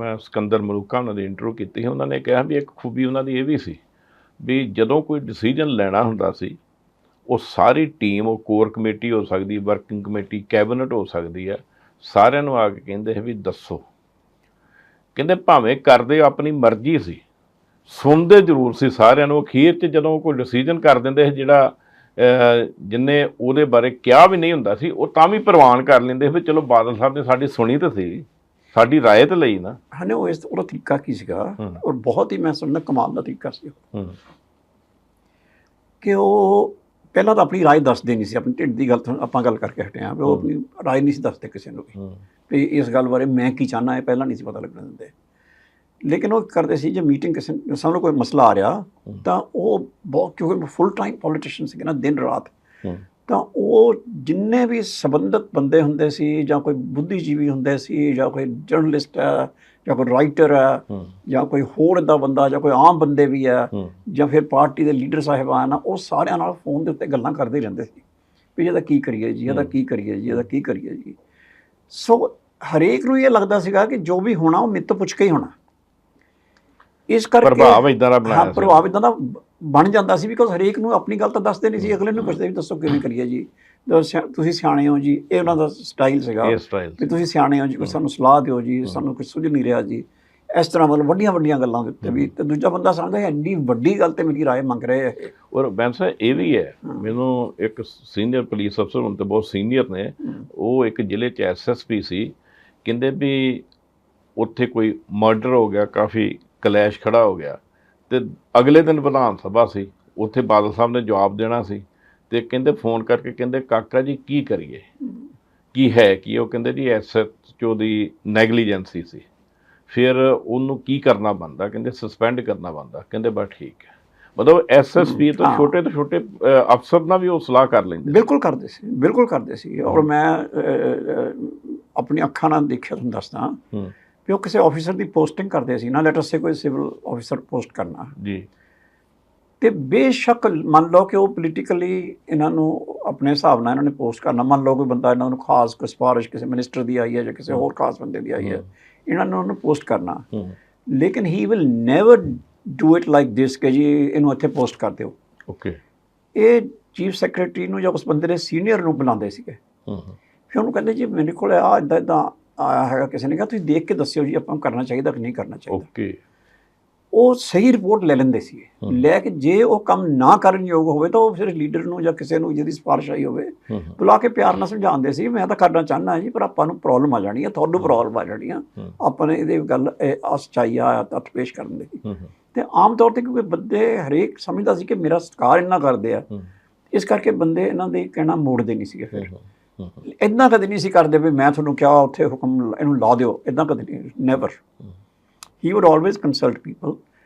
ਮੈਂ ਸਿਕੰਦਰ ਮਲੂਕਾ ਉਹਨਾਂ ਦੀ ਇੰਟਰਵਿਊ ਕੀਤੀ ਸੀ, ਉਹਨਾਂ ਨੇ ਕਿਹਾ ਵੀ ਇੱਕ ਖੂਬੀ ਉਹਨਾਂ ਦੀ ਇਹ ਵੀ ਸੀ ਵੀ ਜਦੋਂ ਕੋਈ ਡਿਸੀਜਨ ਲੈਣਾ ਹੁੰਦਾ ਸੀ, ਉਹ ਸਾਰੀ ਟੀਮ ਉਹ ਕੋਰ ਕਮੇਟੀ ਹੋ ਸਕਦੀ ਵਰਕਿੰਗ ਕਮੇਟੀ ਕੈਬਨਿਟ ਹੋ ਸਕਦੀ ਹੈ, ਸਾਰਿਆਂ ਨੂੰ ਆ ਕੇ ਕਹਿੰਦੇ ਸੀ ਵੀ ਦੱਸੋ। ਕਹਿੰਦੇ ਭਾਵੇਂ ਕਰਦੇ ਆਪਣੀ ਮਰਜ਼ੀ ਸੀ, ਸੁਣਦੇ ਜ਼ਰੂਰ ਸੀ ਸਾਰਿਆਂ ਨੂੰ, ਅਖੀਰ 'ਚ ਜਦੋਂ ਕੋਈ ਡਿਸੀਜਨ ਕਰ ਦਿੰਦੇ ਸੀ ਜਿਹੜਾ ਜਿੰਨੇ ਉਹਦੇ ਬਾਰੇ ਕਿਹਾ ਵੀ ਨਹੀਂ ਹੁੰਦਾ ਸੀ, ਉਹ ਤਾਂ ਵੀ ਪ੍ਰਵਾਨ ਕਰ ਲੈਂਦੇ ਵੀ ਚਲੋ ਬਾਦਲ ਸਾਹਿਬ ਨੇ ਸਾਡੀ ਸੁਣੀ ਤਾਂ ਸੀ। ਸਾਡੀ ਰਾਏ ਤਾਂ ਲਈ ਨਾ। ਹਨੇ ਉਹ ਇਸ ਉਹਦਾ ਤਰੀਕਾ ਕੀ ਸੀਗਾ। ਔਰ ਬਹੁਤ ਹੀ ਮੈਂ ਸੁਣਨਾ ਕਮਾਲ ਦਾ ਤਰੀਕਾ ਸੀ ਕਿ ਉਹ ਪਹਿਲਾਂ ਤਾਂ ਆਪਣੀ ਰਾਏ ਦੱਸਦੇ ਨਹੀਂ ਸੀ ਆਪਣੀ ਢਿੱਡ ਦੀ ਗੱਲ ਤੋਂ ਆਪਾਂ ਗੱਲ ਕਰਕੇ ਹਟੇ ਆ ਉਹ ਆਪਣੀ ਰਾਏ ਨਹੀਂ ਸੀ ਦੱਸਦੇ ਕਿਸੇ ਨੂੰ ਵੀ। ਇਸ ਗੱਲ ਬਾਰੇ ਮੈਂ ਕੀ ਚਾਹਨਾ ਹੈ ਪਹਿਲਾਂ ਨਹੀਂ ਸੀ ਪਤਾ ਲੱਗਣ ਦਿੰਦੇ। ਲੇਕਿਨ ਉਹ ਕਰਦੇ ਸੀ ਜੇ ਮੀਟਿੰਗ ਕਿਸੇ ਸਾਨੂੰ ਕੋਈ ਮਸਲਾ ਆ ਰਿਹਾ ਤਾਂ ਉਹ ਬਹੁਤ ਕਿਉਂਕਿ ਫੁੱਲ ਟਾਈਮ ਪੋਲੀਟੀਸ਼ੀਅਨ ਸੀਗੇ ਨਾ ਦਿਨ ਰਾਤ। ਤਾਂ ਉਹ ਜਿੰਨੇ ਵੀ ਸੰਬੰਧਿਤ ਬੰਦੇ ਹੁੰਦੇ ਸੀ ਜਾਂ ਕੋਈ ਬੁੱਧੀਜੀਵੀ ਹੁੰਦੇ ਸੀ ਜਾਂ ਕੋਈ ਜਰਨਲਿਸਟ ਹੈ ਜਾਂ ਕੋਈ ਰਾਈਟਰ ਹੈ ਜਾਂ ਕੋਈ ਹੋਰ ਏਦਾਂ ਬੰਦਾ ਜਾਂ ਕੋਈ ਆਮ ਬੰਦੇ ਵੀ ਹੈ ਹੂੰ। ਜਾਂ ਫਿਰ ਪਾਰਟੀ ਦੇ ਲੀਡਰ ਸਾਹਿਬਾਨ ਆ ਉਹ ਸਾਰਿਆਂ ਨਾਲ ਫੋਨ ਦੇ ਉੱਤੇ ਗੱਲਾਂ ਕਰਦੇ ਰਹਿੰਦੇ ਸੀ ਵੀ ਇਹਦਾ ਕੀ ਕਰੀਏ ਜੀ ਇਹਦਾ ਕੀ ਕਰੀਏ ਜੀ ਇਹਦਾ ਕੀ ਕਰੀਏ ਜੀ। ਸੋ ਹਰੇਕ ਨੂੰ ਇਹ ਲੱਗਦਾ ਸੀਗਾ ਕਿ ਜੋ ਵੀ ਹੋਣਾ ਉਹ ਮਿੱਤ ਪੁੱਛ ਕੇ ਹੀ ਹੋਣਾ। ਇਸ ਕਰਕੇ ਪ੍ਰਭਾਵ ਇਦਾਂ ਦਾ ਹਾਂ ਬਣਾਇਆ ਸੀ। ਪ੍ਰਭਾਵ ਇਦਾਂ ਦਾ ਬਣ ਜਾਂਦਾ ਸੀ ਬਿਕੋਜ਼ ਹਰੇਕ ਨੂੰ ਆਪਣੀ ਗੱਲ ਤਾਂ ਦੱਸਦੇ ਨਹੀਂ ਸੀ। ਅਗਲੇ ਨੂੰ ਪੁੱਛਦੇ ਵੀ ਦੱਸੋ ਕਿਵੇਂ ਕਰੀਏ ਜੀ? ਤੁਸੀਂ ਸਿਆਣੇ ਹੋ ਜੀ ਇਹ ਉਹਨਾਂ ਦਾ ਸਟਾਈਲ ਸੀਗਾ। ਵੀ ਤੁਸੀਂ ਸਿਆਣੇ ਹੋ ਜੀ ਕੋਈ ਸਾਨੂੰ ਸਲਾਹ ਦਿਓ ਜੀ ਸਾਨੂੰ ਕੁਝ ਸੁਝ ਨਹੀਂ ਰਿਹਾ ਜੀ। ਇਸ ਤਰ੍ਹਾਂ ਮਤਲਬ ਵੱਡੀਆਂ ਵੱਡੀਆਂ ਗੱਲਾਂ ਦੇ ਉੱਤੇ ਵੀ ਤੇ ਦੂਜਾ ਬੰਦਾ ਸਮਝਦਾ ਹੈ ਇੰਨੀ ਵੱਡੀ ਗੱਲ ਤੇ ਮੇਰੀ ਰਾਏ ਮੰਗ ਰਹੇ ਹੈ। ਔਰ ਬੈਂਸਾ ਇਹ ਵੀ ਹੈ ਮੈਨੂੰ ਇੱਕ ਸੀਨੀਅਰ ਪੁਲਿਸ ਅਫਸਰ ਹੁਣ ਤੇ ਬਹੁਤ ਸੀਨੀਅਰ ਨੇ ਉਹ ਇੱਕ ਜ਼ਿਲ੍ਹੇ ਚ ਐਸਐਸਪੀ ਸੀ ਕਹਿੰਦੇ ਵੀ ਉੱਥੇ ਕੋਈ ਮਰਡਰ ਹੋ ਗਿਆ ਕਾਫੀ ਕਲੈਸ਼ ਖੜਾ ਹੋ ਗਿਆ ਤੇ ਅਗਲੇ ਦਿਨ ਵਿਧਾਨ ਸਭਾ ਸੀ ਉੱਥੇ ਬਾਦਲ ਸਾਹਿਬ ਨੇ ਜਵਾਬ ਦੇਣਾ ਸੀ ਤੇ ਕਹਿੰਦੇ ਫੋਨ ਕਰਕੇ ਕਹਿੰਦੇ ਕਾਕਾ ਜੀ ਕੀ ਕਰੀਏ? ਕੀ ਹੈ ਕੀ? ਉਹ ਕਹਿੰਦੇ ਜੀ ਐਸਐਚਓ ਦੀ ਨੈਗਲੀਜੈਂਸੀ ਸੀ। ਫਿਰ ਉਹਨੂੰ ਕੀ ਕਰਨਾ ਬੰਦਾ ਕਹਿੰਦੇ ਸਸਪੈਂਡ ਕਰਨਾ ਬੰਦਾ ਕਹਿੰਦੇ ਬਸ ਠੀਕ ਹੈ। ਮਤਲਬ ਐਸਐਸਪੀ ਤੋਂ। ਛੋਟੇ ਤੋਂ ਛੋਟੇ ਅਫਸਰ ਨਾਲ ਵੀ ਉਹ ਸਲਾਹ ਕਰ ਲੈਂਦੇ ਬਿਲਕੁਲ ਕਰਦੇ ਸੀ ਬਿਲਕੁਲ ਕਰਦੇ ਸੀ। ਔਰ ਮੈਂ ਆਪਣੀ ਅੱਖਾਂ ਨਾਲ ਦੇਖਿਆ ਤੁਹਾਨੂੰ ਦੱਸਦਾ। ਹੂੰ। ਵੀ ਉਹ ਕਿਸੇ ਆਫੀਸਰ ਦੀ ਪੋਸਟਿੰਗ ਕਰਦੇ ਸੀ ਨਾ ਲੈਟਰ ਸੇ ਕੋਈ ਸਿਵਲ ਆਫੀਸਰ ਪੋਸਟ ਕਰਨਾ। ਜੀ। ਤੇ ਬੇਸ਼ੱਕ ਮੰਨ ਲਓ ਕਿ ਉਹ ਪੋਲੀਟੀਕਲੀ ਇਹਨਾਂ ਨੂੰ ਆਪਣੇ ਹਿਸਾਬ ਨਾਲ ਇਹਨਾਂ ਨੇ ਪੋਸਟ ਕਰਨਾ। ਮੰਨ ਲਓ ਕੋਈ ਬੰਦਾ ਇਹਨਾਂ ਨੂੰ ਖਾਸ ਕੋਈ ਸਿਫਾਰਿਸ਼ ਕਿਸੇ ਮਿਨਿਸਟਰ ਦੀ ਆਈ ਹੈ ਜਾਂ ਕਿਸੇ ਹੋਰ ਖਾਸ ਬੰਦੇ ਦੀ ਆਈ ਹੈ ਇਹਨਾਂ ਨੇ ਉਹਨੂੰ ਪੋਸਟ ਕਰਨਾ। ਹੂੰ। ਲੇਕਿਨ he will never do it like this ਕਿ ਜੀ ਇਹਨੂੰ ਇੱਥੇ ਪੋਸਟ ਕਰ ਦਿਓ। ਓਕੇ ਇਹ ਚੀਫ ਸੈਕਟਰੀ ਨੂੰ ਜਾਂ ਉਸ ਬੰਦੇ ਦੇ ਸੀਨੀਅਰ ਨੂੰ ਬੁਲਾਉਂਦੇ ਸੀਗੇ। ਹੂੰ ਹੂੰ, ਫਿਰ ਉਹਨੂੰ ਕਹਿੰਦੇ ਜੀ ਮੇਰੇ ਕੋਲ ਆ ਇਦਾਂ ਇਦਾਂ ਆਇਆ ਹੈਗਾ ਕਿਸੇ ਨੇ ਕਿਹਾ ਤੁਸੀਂ ਦੇਖ ਕੇ ਦੱਸਿਓ ਜੀ ਆਪਾਂ ਨੂੰ ਕਰਨਾ ਚਾਹੀਦਾ ਕਿ ਨਹੀਂ ਕਰਨਾ ਚਾਹੀਦਾ। ਓਕੇ। ਉਹ ਸਹੀ ਰਿਪੋਰਟ ਲੈ ਲੈਂਦੇ ਸੀ ਲੈ ਕੇ ਜੇ ਉਹ ਕੰਮ ਨਾ ਕਰਨ ਯੋਗ ਹੋਵੇ ਤਾਂ ਉਹ ਫਿਰ ਲੀਡਰ ਨੂੰ ਜਾਂ ਕਿਸੇ ਨੂੰ ਜਿਹਦੀ ਸਿਫਾਰਿਸ਼ ਆਈ ਹੋਵੇ ਬੁਲਾ ਕੇ ਪਿਆਰ ਨਾਲ ਸਮਝਾਉਂਦੇ ਸੀ ਮੈਂ ਤਾਂ ਕਰਨਾ ਚਾਹੁੰਦਾ ਜੀ ਪਰ ਆਪਾਂ ਨੂੰ ਪ੍ਰੋਬਲਮ ਆ ਜਾਣੀ ਹੈ ਤੁਹਾਨੂੰ ਪ੍ਰੋਬਲਮ ਆ ਜਾਣੀ ਆ। ਆਪਾਂ ਨੇ ਇਹਦੇ ਗੱਲ ਇਹ ਆ ਸੱਚਾਈ ਆ ਤੱਥ ਪੇਸ਼ ਕਰਨ ਦੇ। ਤੇ ਆਮ ਤੌਰ ਤੇ ਕਿਉਂਕਿ ਬੰਦੇ ਹਰੇਕ ਸਮਝਦਾ ਸੀ ਕਿ ਮੇਰਾ ਸਤਿਕਾਰ ਇੰਨਾ ਕਰਦੇ ਆ ਇਸ ਕਰਕੇ ਬੰਦੇ ਇਹਨਾਂ ਦੇ ਕਹਿਣਾ ਮੋੜਦੇ ਨਹੀਂ ਸੀਗੇ ਫਿਰ। ਇਦਾਂ ਕਦੇ ਨਹੀਂ ਸੀ ਕਰਦੇ ਵੀ ਮੈਂ ਤੁਹਾਨੂੰ ਕਿਹਾ ਉੱਥੇ ਹੁਕਮ ਇਹਨੂੰ ਲਾ ਦਿਓ ਇਦਾਂ ਕਦੇ ਨਹੀਂ never he. Would always consult people